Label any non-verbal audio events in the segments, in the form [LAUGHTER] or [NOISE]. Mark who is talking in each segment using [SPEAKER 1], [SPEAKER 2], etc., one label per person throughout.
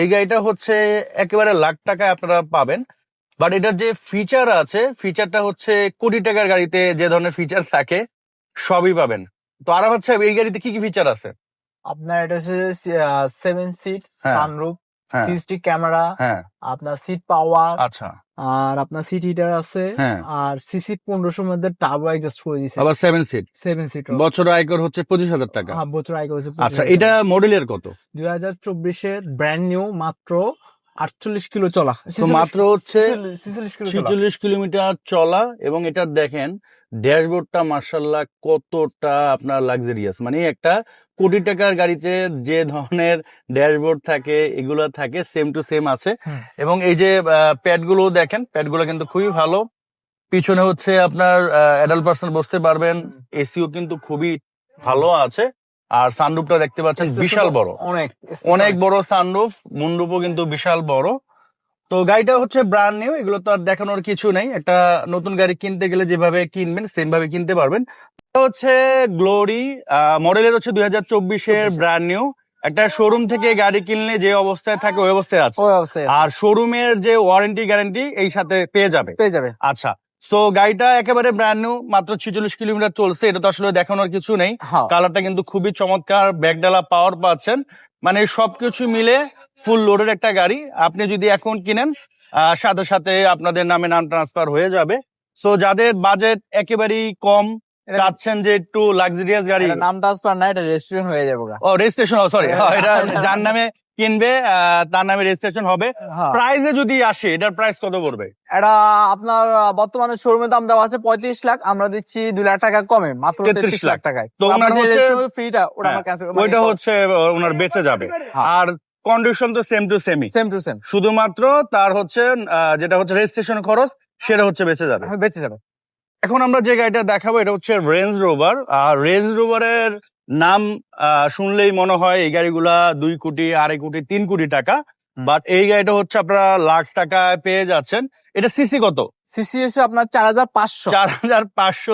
[SPEAKER 1] এই গাড়িটা হচ্ছে একেবারে লাখ টাকায় আপনারা পাবেন। বাট এটার যে ফিচার আছে ফিচারটা হচ্ছে কোটি টাকার গাড়িতে যে ধরনের ফিচার থাকে সবই পাবেন। তো আর হচ্ছে এই গাড়িতে কি কি ফিচার আছে?
[SPEAKER 2] আপনার এটা হচ্ছে সেভেন সিট। সানরুফ
[SPEAKER 1] হ্যাঁ।
[SPEAKER 2] সিক্সটি ক্যামেরা
[SPEAKER 1] হ্যাঁ।
[SPEAKER 2] আপনার সিট পাওয়ার
[SPEAKER 1] আচ্ছা।
[SPEAKER 2] আর আপনার সিট হিটার আছে
[SPEAKER 1] হ্যাঁ।
[SPEAKER 2] আর সিসি পনেরোশোর মধ্যে টার্বো এক্সস্ট করে দিয়েছে
[SPEAKER 1] আবার সেভেন সিট
[SPEAKER 2] সেভেন সিট
[SPEAKER 1] বছর আয়কর হচ্ছে পঁচিশ হাজার টাকা।
[SPEAKER 2] হ্যাঁ বছর আগে করেছে
[SPEAKER 1] আচ্ছা এটা মডেলের কত?
[SPEAKER 2] দুই হাজার চব্বিশের ব্র্যান্ড নিউ মাত্র আটচল্লিশ কিলো চলা।
[SPEAKER 1] মাত্র হচ্ছে
[SPEAKER 2] ছিচল্লিশ
[SPEAKER 1] কিলোমিটার চলা এবং এটা দেখেন ড্যাশবোর্ডটা মার্শাল্লাহ কতটা আপনার লাক্সারিয়াস মানে একটা কোটি টাকার গাড়িতে যে ধরনের ড্যাশবোর্ড থাকে এগুলো থাকে সেম টু সেম আছে। এবং এই যে প্যাডগুলো দেখেন প্যাডগুলো কিন্তু খুবই ভালো। পিছনে হচ্ছে আপনার অ্যাডাল্ট পার্সন বসতে পারবেন এসিও কিন্তু খুবই ভালো আছে। আর সানরুফটা দেখতে পাচ্ছেন বিশাল বড়।
[SPEAKER 2] অনেক
[SPEAKER 1] অনেক বড় সানরুফ মুন্ডুপও কিন্তু বিশাল বড়। তো গাড়িটা হচ্ছে ব্র্যান্ড নিউ এগুলো তো আর দেখানোর কিছু নেই। একটা নতুন গাড়ি কিনতে গেলে যেভাবে কিনবেন সেম ভাবে কিনতে পারবেন। হচ্ছে গ্লোরি মডেলের হচ্ছে দুই হাজার চব্বিশের ব্র্যান্ড নিউ একটা শোরুম থেকে গাড়ি কিনলে যে অবস্থায় থাকে ওই অবস্থায় আছে।
[SPEAKER 2] ওই অবস্থায়
[SPEAKER 1] আর শোরুমের যে ওয়ারেন্টি গ্যারান্টি এই সাথে পেয়ে যাবে।
[SPEAKER 2] পেয়ে যাবে।
[SPEAKER 1] আচ্ছা সো গাড়িটা একেবারে ব্র্যান্ড নিউ মাত্র ছিচল্লিশ কিলোমিটার চলছে। এটা তো আসলে দেখানোর কিছু নেই।
[SPEAKER 2] হ্যাঁ।
[SPEAKER 1] কালারটা কিন্তু খুবই চমৎকার ব্যাগডালা পাওয়ার পাচ্ছেন। মানে সবকিছু মিলে ফুল লোডের একটা গাড়ি আপনি যদি এখন কিনেন সাথে সাথে আপনাদের নামে নাম ট্রান্সফার হয়ে যাবে সো যাদের বাজেট একেবারেই কম চাচ্ছেন যে একটু লাক্সারিয়াস গাড়ি
[SPEAKER 2] নাম ট্রান্সফার না এটা রেজিস্ট্রেশন হয়ে যাবে।
[SPEAKER 1] ও রেজিস্ট্রেশন সরি এটা [LAUGHS] যার নামে কিনবে তার নামে রেজিস্ট্রেশন হবে।
[SPEAKER 2] হ্যাঁ।
[SPEAKER 1] প্রাইসে যদি আসে এটার প্রাইস কত পড়বে?
[SPEAKER 2] এটা আপনার বর্তমানে শোরুমের দাম দেওয়া আছে পঁয়ত্রিশ লাখ আমরা দিচ্ছি দুই লাখ টাকা কমে মাত্র তেত্রিশ লাখ। টাকায়।
[SPEAKER 1] তো ওনার হচ্ছে-
[SPEAKER 2] ফ্রিটা ওটা
[SPEAKER 1] হ্যাঁ,
[SPEAKER 2] ক্যান্সেল
[SPEAKER 1] ওইটা হচ্ছে ওনার বেঁচে যাবে।
[SPEAKER 2] হ্যাঁ।
[SPEAKER 1] আর কন্ডিশন তো সেম টু সেমই
[SPEAKER 2] সেম টু সেম
[SPEAKER 1] শুধুমাত্র তার হচ্ছে যেটা হচ্ছে রেজিস্ট্রেশন খরচ সেটা হচ্ছে বেঁচে যাবে।
[SPEAKER 2] বেঁচে যাবে।
[SPEAKER 1] এখন আমরা যে গাড়িটা দেখাবো এটা হচ্ছে রেঞ্জ রোভার আর রেঞ্জ রোভারের নাম আহ, শুনলেই মনে হয় এই গাড়িগুলা দুই কোটি আড়াই কোটি তিন কোটি টাকা। বাট এই গাড়িটা হচ্ছে আপনারা লাখ টাকায় পেয়ে যাচ্ছেন। এটা সিসি কত?
[SPEAKER 2] সিসি এসে আপনার চার হাজার পাঁচশো।
[SPEAKER 1] চার হাজার পাঁচশো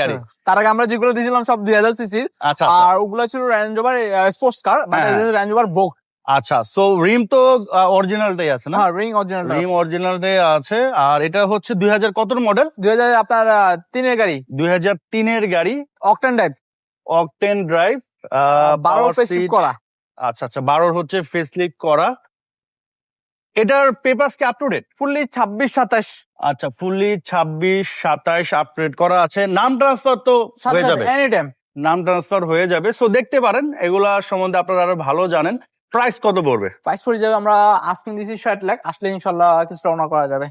[SPEAKER 1] গাড়ি।
[SPEAKER 2] তার আগে আমরা যেগুলো দিয়েছিলাম সব দুই হাজার সিসির
[SPEAKER 1] আচ্ছা আচ্ছা।
[SPEAKER 2] আর ওগুলো ছিল Range Rover sports car. Range Rover Evoque
[SPEAKER 1] আচ্ছা সো রিম তো অরিজিনালটাই আছে না?
[SPEAKER 2] রিং অরিজিনাল
[SPEAKER 1] রিম অরিজিনালটাই আছে। আর এটা হচ্ছে দুই হাজার কত মডেল
[SPEAKER 2] দুই হাজার আপনার তিনের গাড়ি।
[SPEAKER 1] দুই হাজার তিনের গাড়ি।
[SPEAKER 2] অকটেন ড্রাইভ
[SPEAKER 1] অকটেন ড্রাইভ
[SPEAKER 2] বারো পেসিভ করা।
[SPEAKER 1] আচ্ছা আচ্ছা বারোর হচ্ছে ফেসলিপ করা। এটার পেপার্স কি আপ টু ডেট
[SPEAKER 2] ফুললি ছাব্বিশ সাতাশ।
[SPEAKER 1] আচ্ছা ফুললি ছাব্বিশ সাতাইশ আপডেট করা আছে। নাম ট্রান্সফার তো হয়ে যাবে।
[SPEAKER 2] এনি টাইম
[SPEAKER 1] নাম ট্রান্সফার হয়ে যাবে। সো দেখতে পারেন এগুলা সম্বন্ধে আপনারা আরও ভালো জানেন। প্রাইস কত পড়বে?
[SPEAKER 2] প্রাইস পড়ে যাবে আমরা আস্কিং দিছি ষাট লাখ। আসলে ইনশাল্লাহ কিছুটা অনার করা যাবে।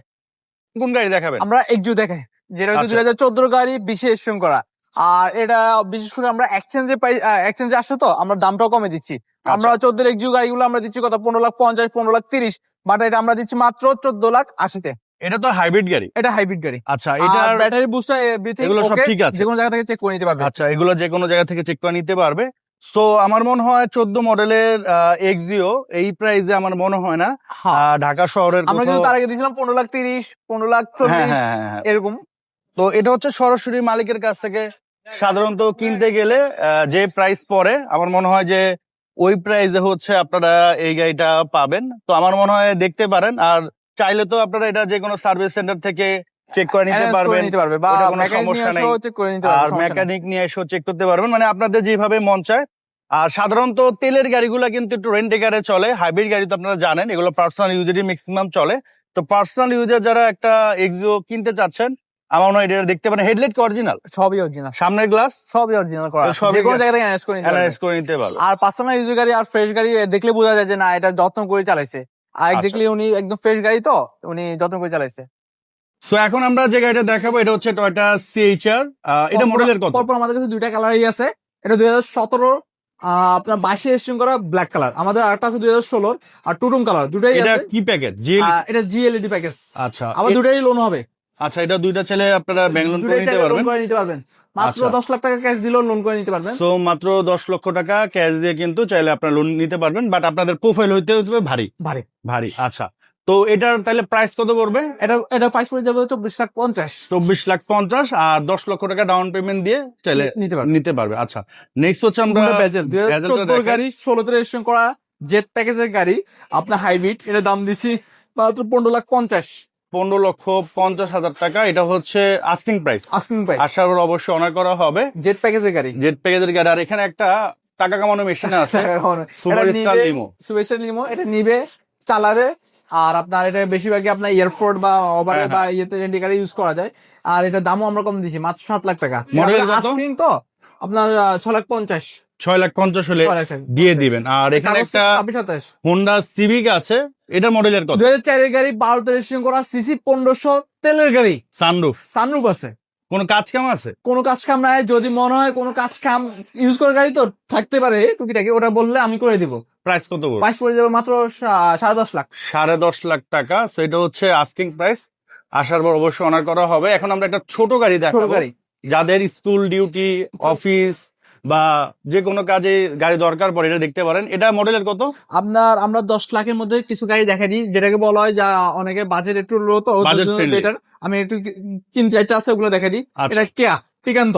[SPEAKER 1] কোন গাড়ি দেখাবেন?
[SPEAKER 2] আমরা একজু দেখাই। যেটা হচ্ছে
[SPEAKER 1] আচ্ছা।
[SPEAKER 2] দুই হাজার চোদ্দ গাড়ি বিশেষ করা। আর এটা বিশেষ করে আমরা এক্সচেঞ্জে পাই এক্সচেঞ্জে আসছে তো আমরা দামটাও কমে দিচ্ছি।
[SPEAKER 1] আচ্ছা।
[SPEAKER 2] আমরা চোদ্দের একজু গাড়িগুলো আমরা দিচ্ছি কত? পনেরো লাখ পঞ্চাশ পনেরো লাখ তিরিশ। বাট এটা আমরা দিচ্ছি মাত্র চোদ্দ লাখ আশিতে।
[SPEAKER 1] এটা তো হাইব্রিড গাড়ি?
[SPEAKER 2] এটা হাইব্রিড গাড়ি।
[SPEAKER 1] আচ্ছা
[SPEAKER 2] এটা ব্যাটারি বুস্টার এভরিথিং
[SPEAKER 1] এগুলো সব ঠিক আছে।
[SPEAKER 2] যে কোনো জায়গা থেকে চেক করে নিতে পারবে।
[SPEAKER 1] আচ্ছা এগুলো যে কোনো জায়গা থেকে চেক করে নিতে পারবে। সো আমার মনে হয় চোদ্দ মডেলের এক্সিও এই প্রাইসে আমার মনে হয় না
[SPEAKER 2] হ্যাঁ।
[SPEAKER 1] ঢাকা শহরের
[SPEAKER 2] আমরা কিন্তু তার আগে দিয়েছিলাম পনেরো লাখ তিরিশ পনেরো লাখ
[SPEAKER 1] হ্যাঁ
[SPEAKER 2] চল্লিশ
[SPEAKER 1] হ্যাঁ।
[SPEAKER 2] এরকম।
[SPEAKER 1] তো এটা হচ্ছে সরাসরি মালিকের কাছ থেকে সাধারণত কিনতে গেলে যে প্রাইস পরে আমার মনে হয় যে ওই প্রাইসে হচ্ছে আপনারা এই গাড়িটা পাবেন। তো আমার মনে হয় দেখতে পারেন আর চাইলে তো আপনারা এটা যে কোনো সার্ভিস সেন্টার থেকে চেক করে নিতে পারবেন।
[SPEAKER 2] নিতে পারবে বা
[SPEAKER 1] কোনো সমস্যা নেই।
[SPEAKER 2] করে
[SPEAKER 1] আর মেকানিক নিয়ে এসেও চেক করতে পারবেন। মানে আপনাদের যেভাবে মন চায়। আর সাধারণত তেলের গাড়িগুলো কিন্তু একটু রেন্টে গাড়ি চলে। হাইব্রিড গাড়ি তো আপনারা জানেন এগুলো পার্সোনাল ইউজেরই ম্যাক্সিমাম চলে। তো পার্সোনাল ইউজার যারা একটা এক্সিও কিনতে চাচ্ছেন আমার মনে হয় এটা দেখতে পারেন হেডলাইট কি অরিজিনাল
[SPEAKER 2] সবই অরিজিনাল
[SPEAKER 1] সামনের গ্লাস
[SPEAKER 2] সবই অরিজিনাল করা। যে কোনো জায়গা থেকে অ্যারেঞ্জ করে নিতে
[SPEAKER 1] অ্যানালাইজ করে নিতে পারবে
[SPEAKER 2] আর পার্সোনাল ইউজ গাড়ি আর ফ্রেশ গাড়ি দেখলে বোঝা যায় যে না এটা যত্ন করে চালাইছে। আর
[SPEAKER 1] আচ্ছা।
[SPEAKER 2] এক্স্যাক্টলি উনি একদম ফ্রেশ গাড়ি তো উনি যত্ন করে চালাইছে।
[SPEAKER 1] সো এখন আমরা যে গাড়িটা দেখাবো এটা হচ্ছে টয়টা সিএইচআর এটা মডেলের কত?
[SPEAKER 2] পরপর আমাদের কাছে দুইটা কালারই আছে। এটা দুই হাজার সতেরো আপনার বাইশে স্ট্রিং করা ব্ল্যাক কালার আমাদের আরেকটা আছে দুই হাজার ষোলোর আর টুটুম কালার দুটাই
[SPEAKER 1] এটা কি প্যাকেজ
[SPEAKER 2] এটা জিএলইডি প্যাকেজ
[SPEAKER 1] আচ্ছা।
[SPEAKER 2] আবার দুটাই লোন হবে।
[SPEAKER 1] আচ্ছা এটা দুইটা ছেলে আপনারা ব্যাংক লোন করে নিতে পারবেন।
[SPEAKER 2] করে নিতে পারবেন। মাত্র
[SPEAKER 1] আচ্ছা।
[SPEAKER 2] দশ লাখ টাকা ক্যাশ দিলেও লোন করে নিতে পারবেন।
[SPEAKER 1] সো মাত্র দশ লক্ষ টাকা ক্যাশ দিয়ে কিন্তু চাইলে আপনারা লোন নিতে পারবেন বাট আপনাদের প্রোফাইল হইতে হতে ভারী।
[SPEAKER 2] ভারী।
[SPEAKER 1] ভারী আচ্ছা। তো এটার তাহলে প্রাইস কত পড়বে?
[SPEAKER 2] এটা এটা প্রাইস পড়ে যাবে চব্বিশ লাখ পঞ্চাশ।
[SPEAKER 1] চব্বিশ লাখ পঞ্চাশ আর দশ লক্ষ টাকা ডাউন পেমেন্ট দিয়ে চাইলে
[SPEAKER 2] নিতে পারবেন
[SPEAKER 1] নিতে পারবে আচ্ছা। নেক্সট হচ্ছে আমরা
[SPEAKER 2] গাড়ি ষোলোতে রেজিস্ট্রেশন করা জেট প্যাকেজের গাড়ি আপনার হাইব্রিড এটা দাম দিছি মাত্র পনেরো লাখ পঞ্চাশ।
[SPEAKER 1] পনেরো লক্ষ পঞ্চাশ হাজার টাকা। এটা হচ্ছে আস্কিং প্রাইস
[SPEAKER 2] আস্কিং প্রাইস
[SPEAKER 1] আশার অবশ্যই অনার করা হবে।
[SPEAKER 2] জেট প্যাকেজের গাড়ি।
[SPEAKER 1] জেট প্যাকেজের গাড়ি। আর এখানে একটা টাকা কামানো। মেশিন আছে লিমো
[SPEAKER 2] সুপারস্টার লিমো এটা নিবে চালারে আর আপনার এটা বেশিরভাগই আপনার এয়ারপোর্ট বা ওভারে
[SPEAKER 1] হ্যাঁ,
[SPEAKER 2] বা ইয়েতে রেন্টি গাড়ি ইউজ করা যায়। আর এটা দামও আমরা কম দিছি মাত্র সাত লাখ টাকা। আস্কিং তো আপনার ছ লাখ পঞ্চাশ।
[SPEAKER 1] ছয় লাখ পঞ্চাশ হলে। দিয়ে দিবেন। আর এখানে একটা হোন্ডা সিভিক আছে এটা মডেলের কত?
[SPEAKER 2] দুই হাজার চারের গাড়ি বারোতে রেজিস্ট্রেশন করা সিসি পনেরোশো তেলের গাড়ি।
[SPEAKER 1] সানরুফ
[SPEAKER 2] সানরুফ আছে।
[SPEAKER 1] কোনো কাজ কাম আছে?
[SPEAKER 2] কোনো কাজ কাম নাই যদি মনে হয় কোনো কাজ কাম ইউজ করে গাড়ি তো থাকতে পারে টুকিটাকি ওটা বললে আমি করে দিব।
[SPEAKER 1] প্রাইস কত?
[SPEAKER 2] প্রাইস পড়ে যাবে মাত্র সাড়ে দশ লাখ।
[SPEAKER 1] সাড়ে দশ লাখ টাকা তো এটা হচ্ছে আস্কিং প্রাইস আসার পর অবশ্যই অনার করা হবে। এখন আমরা একটা ছোট গাড়ি দেখাবো।
[SPEAKER 2] গাড়ি।
[SPEAKER 1] যাদের স্কুল ডিউটি অফিস বা যে কোনো কাজে গাড়ি দরকার পড়ে এটা দেখতে পারেন। এটা মডেলের কত?
[SPEAKER 2] আপনার আমরা দশ লাখের মধ্যে কিছু গাড়ি দেখা দিই যেটাকে বলা হয় যা অনেকে বাজেট একটু লো তো better। আমি একটু তিন চারটা আছে ওগুলো দেখা দিই।
[SPEAKER 1] আচ্ছা।
[SPEAKER 2] এটা কেয়া টিকান্ত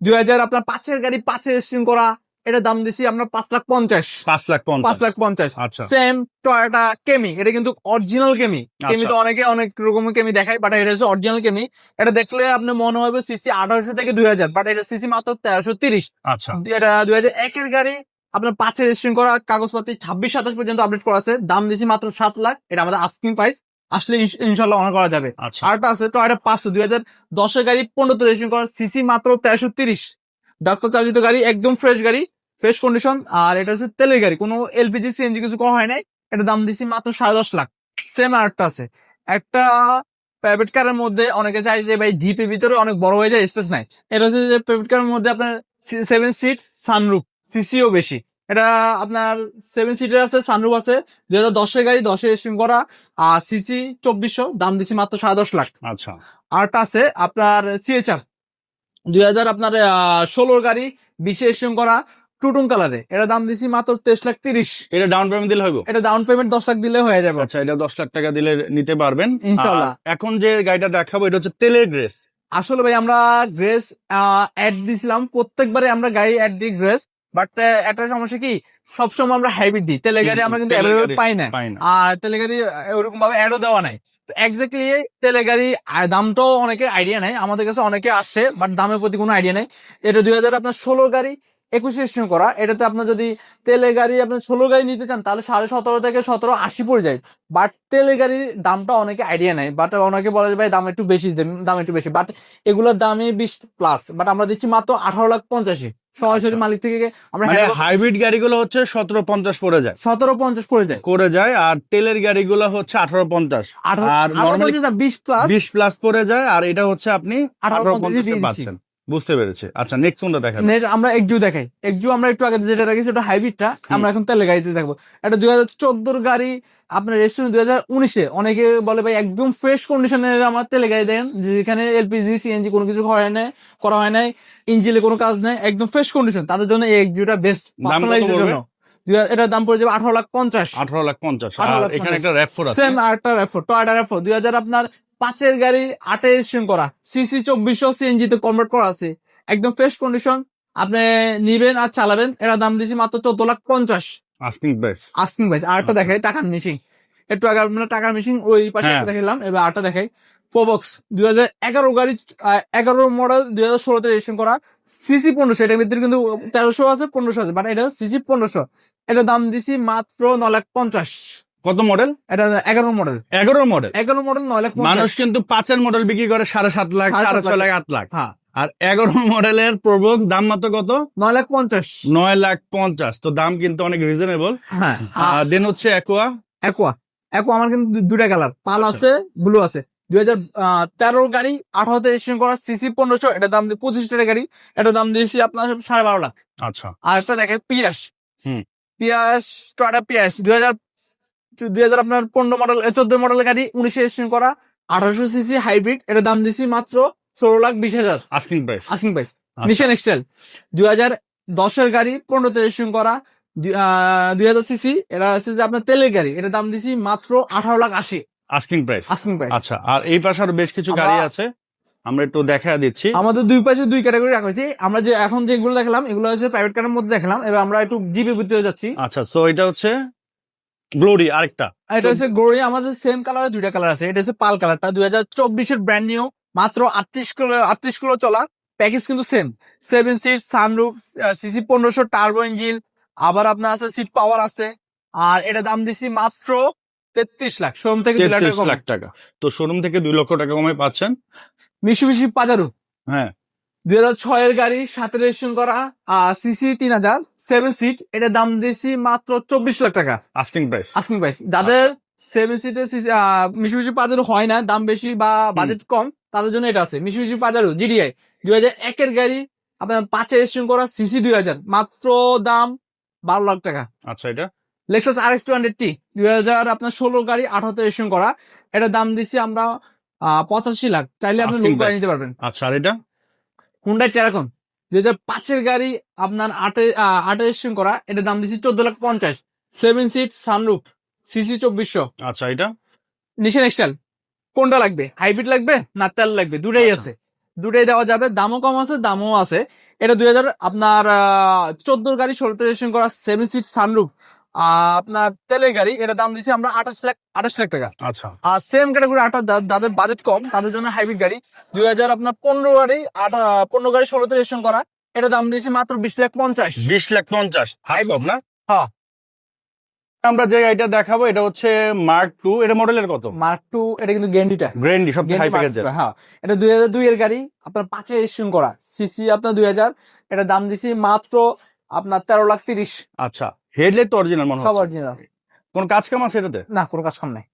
[SPEAKER 2] দুই হাজার আপনার পাঁচের গাড়ি পাঁচের রেজিস্ট্রেশন করা। এটা দাম দিছি আমরা পাঁচ লাখ পঞ্চাশ।
[SPEAKER 1] পাঁচ লাখ
[SPEAKER 2] পাঁচ লাখ পঞ্চাশ।
[SPEAKER 1] আচ্ছা।
[SPEAKER 2] সেম টয়োটা কেমি এটা কিন্তু অরিজিনাল কেমি কেমি তো অনেকে অনেক রকমের কেমি দেখায় বাট এটা হচ্ছে অরিজিনাল কেমি এটা দেখলে আপনি মনে হবে সিসি আঠারোশো থেকে দুই হাজার বাট এটা সিসি মাত্র তেরোশো তিরিশ।
[SPEAKER 1] আচ্ছা।
[SPEAKER 2] এটা দুই হাজার একের গাড়ি আপনার পাঁচের রেজিস্ট্রেশন করা কাগজপাতি ছাব্বিশ সাতাশ পর্যন্ত আপডেট করা আছে। দাম দিছি মাত্র সাত লাখ। এটা আমাদের আস্কিং প্রাইস আসলে ইনশাল্লাহ অনার করা যাবে।
[SPEAKER 1] আচ্ছা।
[SPEAKER 2] আরেকটা আছে টয়টা পাঁচশো। দুই হাজার দশের গাড়ি পনেরোতে রেজিস্ট্রেশন করা সিসি মাত্র তেরোশো তিরিশ। ডাক্তার চালিত গাড়ি একদম ফ্রেশ গাড়ি ফ্রেশ কন্ডিশন আর এটা হচ্ছে তেলের গাড়ি। কোনো এলপিজি সিএনজি কিছু করা হয় নাই। এটা দাম দিছি মাত্র সাড়ে দশ লাখ। সেম আরেকটা আছে। একটা প্রাইভেট কারের মধ্যে অনেকে চাই যে ভাই জিপের ভিতরে অনেক বড় হয়ে যায় স্পেস নাই। এটা হচ্ছে যে প্রাইভেট কারের মধ্যে আপনার সেভেন সিট সানরুফ সিসিও বেশি। এটা আপনার সেভেন সিটের আছে সানরুফ আছে। দুই হাজার দশের গাড়ি দশে রেজিস্ট্রেশন করা আর সিসি চব্বিশশো দাম দিছি মাত্র সাড়ে দশ লাখ।
[SPEAKER 1] আচ্ছা।
[SPEAKER 2] আরেকটা আছে আপনার সিএচআর দুই হাজার আপনার ষোলোর গাড়ি বিশে রেজিস্ট্রেশন করা টুটুন কালারে। এটা দাম দিছি মাত্র তেইশ লাখ তিরিশ।
[SPEAKER 1] এটা ডাউন পেমেন্ট দিলে হইব?
[SPEAKER 2] এটা ডাউন পেমেন্ট দশ লাখ দিলে হয়ে যাবে।
[SPEAKER 1] আচ্ছা এটা দশ লাখ টাকা দিলে নিতে পারবেন।
[SPEAKER 2] ইনশাল্লাহ।
[SPEAKER 1] এখন যে গাড়িটা দেখাবো এটা হচ্ছে তেলের গ্রেস
[SPEAKER 2] আসলে ভাই আমরা গ্রেস অ্যাড দিছিলাম। প্রত্যেকবারে আমরা গাড়ি অ্যাড দিই গ্রেস বাট একটা সমস্যা কি? সবসময় আমরা হাইব্রিড দিই। তেলে গাড়ি আমরা কিন্তু
[SPEAKER 1] তেলের
[SPEAKER 2] পাই না।
[SPEAKER 1] পাই না।
[SPEAKER 2] আর তেলে গাড়ি ওরকম ভাবে অ্যাডও দেওয়া নাই। তো এক্স্যাক্টলি তেলে গাড়ি দামটাও অনেকের আইডিয়া নাই, আমাদের কাছে অনেকে আসছে বাট দামের প্রতি কোনো আইডিয়া নেই। এটা দুই হাজার আপনার ষোলো গাড়ি, একুশে রেজিস্ট্রেশন করা, এটাতে আপনার যদি তেলে গাড়ি আপনার ষোলো গাড়ি নিতে চান, তাহলে সাড়ে সতেরো থেকে সতেরো আশি পড়ে যায়। বাট তেলে গাড়ির দামটা অনেকে আইডিয়া নেই বাট অনেকে বলে ভাই, দাম একটু বেশি, দাম একটু বেশি। বাট এগুলোর দামই বিশ প্লাস বাট আমরা দিচ্ছি মাত্র আঠারো লাখ পঞ্চাশি। সরাসরি
[SPEAKER 1] আচ্ছা।
[SPEAKER 2] মালিক থেকে আমরা
[SPEAKER 1] মানে হাইব্রিড গাড়িগুলো হচ্ছে সতেরো পঞ্চাশ পড়ে যায়।
[SPEAKER 2] সতেরো পঞ্চাশ পড়ে যায়।
[SPEAKER 1] করে যায় আর তেলের গাড়িগুলো হচ্ছে আঠারো পঞ্চাশ। আর
[SPEAKER 2] বিশ প্লাস
[SPEAKER 1] বিশ প্লাস পড়ে যায় আর এটা হচ্ছে আপনি
[SPEAKER 2] আঠারো পঞ্চাশে।
[SPEAKER 1] পাচ্ছেন। বুঝতে পেরেছি। আচ্ছা নেক্সট কোনটা দেখা
[SPEAKER 2] নেট আমরা একজু দেখাই। একজু আমরা একটু আগে যেটা দেখেছি ওটা হাইব্রিডটা আমরা এখন তেলের গাড়িতে দেখব। এটা দুই হাজার চোদ্দোর গাড়ি আপনার রেস্টুরেন্ট দুই হাজার উনিশে। অনেকে বলে ভাই একদম ফ্রেশ কন্ডিশনের আমার তেলে গাড়ি দেন যেখানে এলপিজি সিএনজি কোনো কিছু করা হয় নাই করা হয় নাই ইঞ্জিনে কোনো কাজ নেই একদম ফ্রেশ কন্ডিশন তাদের জন্য এই একজুটা বেস্ট পার্সোনালাইজের জন্য। এটার দাম পড়ে যাবে আঠারো লাখ পঞ্চাশ।
[SPEAKER 1] আঠারো লাখ পঞ্চাশ।
[SPEAKER 2] 18
[SPEAKER 1] আর
[SPEAKER 2] লাখ
[SPEAKER 1] এখানে একটা র্যাপ ফোর আছে।
[SPEAKER 2] সেম আর একটা রেফো টয়টা রেফো দুই হাজার আপনার পাঁচের গাড়ি আটে রেজিস্ট্রেশন করা। সিসি চব্বিশশো সিএনজি তে কনভার্ট করা আছে। একদম ফ্রেশ কন্ডিশন আপনি নিবেন আর চালাবেন। এটা দাম দিছি মাত্র চোদ্দ লাখ পঞ্চাশ।
[SPEAKER 1] আস্কিং প্রাইস
[SPEAKER 2] আস্কিং প্রাইস আর একটা দেখাই টাকার মিশিং একটু আগে আমরা টাকার মিশিং ওই পাশে
[SPEAKER 1] হ্যাঁ।
[SPEAKER 2] দেখালাম এবার আরটা দেখাই। প্রবক্স দুই হাজার এগারো গাড়ি এগারো মডেল দুই হাজার ষোলোতে রেজিস্ট্রেশন করা। সিসি পনেরোশো। এটার ভিতরে কিন্তু তেরোশো আছে পনেরোশো আছে। বাট এটা সিসি পনেরোশো। এটা দাম দিছি মাত্র ন লাখ পঞ্চাশ।
[SPEAKER 1] কত মডেল
[SPEAKER 2] এটা এগারো মডেল
[SPEAKER 1] এগারো মডেল
[SPEAKER 2] এগারো মডেল নয় লাখ
[SPEAKER 1] মানুষ কিন্তু পাঁচের মডেল বিক্রি করে সাড়ে সাত লাখ
[SPEAKER 2] সাড়ে
[SPEAKER 1] ছয়
[SPEAKER 2] লাখ।
[SPEAKER 1] আট লাখ।
[SPEAKER 2] হ্যাঁ।
[SPEAKER 1] আর এগারো মডেলের প্রবক্স দাম মাত্র কত?
[SPEAKER 2] নয় লাখ পঞ্চাশ।
[SPEAKER 1] নয় লাখ পঞ্চাশ। তো দাম কিন্তু অনেক রিজনেবল
[SPEAKER 2] হ্যাঁ।
[SPEAKER 1] দেন হচ্ছে একোয়া
[SPEAKER 2] একোয়া একোয়া আমার কিন্তু দুটা কালার পাল
[SPEAKER 1] আচ্ছা।
[SPEAKER 2] আছে ব্লু আছে। দুই হাজার তেরোর গাড়ি আঠারোতে রেজিস্ট্রেশন করা সিসি পনেরোশো। এটা দাম দিয়ে পঁচিশ টাকা গাড়ি। এটা দাম দিয়েছি আপনার সাড়ে বারো লাখ।
[SPEAKER 1] আচ্ছা।
[SPEAKER 2] আর একটা দেখে পিয়াস
[SPEAKER 1] হুম।
[SPEAKER 2] পিয়াস টয়টা পিয়াস দুই হাজার দুই হাজার আপনার পনেরো মডেল চোদ্দ মডেলের গাড়ি উনিশে রেজিস্ট্রেশন করা আঠারোশো সিসি হাইব্রিড এটা দাম দিছি মাত্র ষোলো লাখ বিশ হাজার।
[SPEAKER 1] Asking price
[SPEAKER 2] asking price Nissan Excel দুই হাজার দশের গাড়ি পনেরোতে রেজিস্ট্রেশন করা দুই হাজার সিসি এটা হচ্ছে যে আপনার তেলের গাড়ি এটা দাম দিছি মাত্র আঠারো লাখ আশি।
[SPEAKER 1] আস্কিং প্রাইস
[SPEAKER 2] আস্কিং প্রাইস
[SPEAKER 1] আচ্ছা আর এই পাশে আরও বেশ কিছু গাড়ি আছে আমরা একটু দেখা দিচ্ছি।
[SPEAKER 2] আমাদের দুই পাশে দুই ক্যাটাগরি রাখা হয়েছে। আমরা যে এখন যেগুলো দেখলাম এগুলো হচ্ছে প্রাইভেট কারের মধ্যে দেখলাম এবার আমরা একটু জিপি ভিতরে যাচ্ছি।
[SPEAKER 1] আচ্ছা সো এটা হচ্ছে গ্লোরি আরেকটা।
[SPEAKER 2] আর এটা হচ্ছে গোড়ি আমাদের সেম কালারের দুইটা কালার আছে। এটা হচ্ছে পাল কালারটা দুই হাজার চব্বিশের ব্র্যান্ড নিউ মাত্র আটত্রিশ কিলো আটত্রিশ কিলো চলা। প্যাকেজ কিন্তু same seven seat sunroof CC পনেরোশো টার্বো ইঞ্জিন আবার আপনার আছে সিট পাওয়ার আছে। আর এটা দাম দিছি মাত্র তেত্রিশ লাখ। শোরুম থেকে দুই লাখ
[SPEAKER 1] তেত্রিশ
[SPEAKER 2] টাকা
[SPEAKER 1] লাখ টাকা। তো শোরুম থেকে দুই লক্ষ টাকা কমে পাচ্ছেন?
[SPEAKER 2] মিশু মিশি পাজারু।
[SPEAKER 1] হ্যাঁ।
[SPEAKER 2] দুই হাজার ছয়ের গাড়ি সাথে রেজিস্ট্রেশন করা সিসি তিন হাজার সেভেন সিট এটা দাম দিয়েছি মাত্র চব্বিশ লাখ টাকা।
[SPEAKER 1] আস্টিং প্রাইস
[SPEAKER 2] আস্কিং প্রাইস যাদের সেভেন সিটের মিশু মিশু পাজারো হয় না দাম বেশি বা বাজেট কম তাদের জন্য এটা আছে। মিশু মিশু পাজারো জিডিআই দুই হাজার একের গাড়ি আপনার পাঁচে রেজিস্ট্রেশন করা সিসি দুই হাজার মাত্র দাম বারো লাখ টাকা।
[SPEAKER 1] আচ্ছা এটা?
[SPEAKER 2] Lexus R X two hundred T দুই হাজার আপনার ষোলো গাড়ি আঠারোতে রেজিস্ট্রেশন করা এটার দাম দিছি আমরা আহ, পঁচাশি লাখ। চাইলে আপনি লোন করে নিতে পারবেন।
[SPEAKER 1] আচ্ছা আর এটা?
[SPEAKER 2] হুন্ডাই টেরাকন দুই হাজার পাঁচের গাড়ি আপনার আটে আহ, আটে রেজিস্ট্রেশন করা এটার দাম দিছি চোদ্দ লাখ পঞ্চাশ। সেভেন সিট সানরুফ সিসি চব্বিশশো।
[SPEAKER 1] আচ্ছা এটা
[SPEAKER 2] নিশান এক্সটাইল কোনটা লাগবে? হাইব্রিড লাগবে না তেল লাগবে? দুটাই
[SPEAKER 1] আচ্ছা।
[SPEAKER 2] আছে। দুটাই দেওয়া যাবে। দামও কম আছে দামও আছে। এটা দুই হাজার আপনার চোদ্দোর গাড়ি ষোলোতে রেজিস্ট্রেশন করা সেভেন সিট সানরুফ আপনার তেলের গাড়ি এটা দাম দিচ্ছি আমরা আঠাশ লাখ আঠাশ লাখ টাকা।
[SPEAKER 1] আচ্ছা।
[SPEAKER 2] আর সেম ক্যাটাগরি আটা যাদের বাজেট কম তাদের জন্য হাইব্রিড গাড়ি। দুই হাজার আপনার পনেরো গাড়ি আটা পনেরো গাড়ি ষোলোতে রেজিস্ট্রেশন করা। এটা দাম দিয়েছি মাত্র বিশ লাখ পঞ্চাশ।
[SPEAKER 1] বিশ লাখ পঞ্চাশ। হাই টপ না?
[SPEAKER 2] হ্যাঁ।
[SPEAKER 1] আমরা যে গাড়িটা দেখাবো এটা হচ্ছে মার্ক টু এটা মডেলের কত?
[SPEAKER 2] মার্ক টু এটা কিন্তু গেন্ডিটা
[SPEAKER 1] গ্র্যান্ডি সবচেয়ে হাই প্যাকেজের
[SPEAKER 2] হ্যাঁ। এটা দুই হাজার দুই এর গাড়ি আপনার পাঁচে রেজিস্ট্রেশন করা। সিসি আপনার দুই হাজার এটা দাম দিছি মাত্র আপনার তেরো লাখ তিরিশ।
[SPEAKER 1] আচ্ছা। হেডলাইট তো অরিজিনাল মনে
[SPEAKER 2] সব
[SPEAKER 1] হচ্ছে।
[SPEAKER 2] অরিজিনাল
[SPEAKER 1] কোন কাজ কাম আছে এটাতে?
[SPEAKER 2] না কোনো কাজ কাম নাই।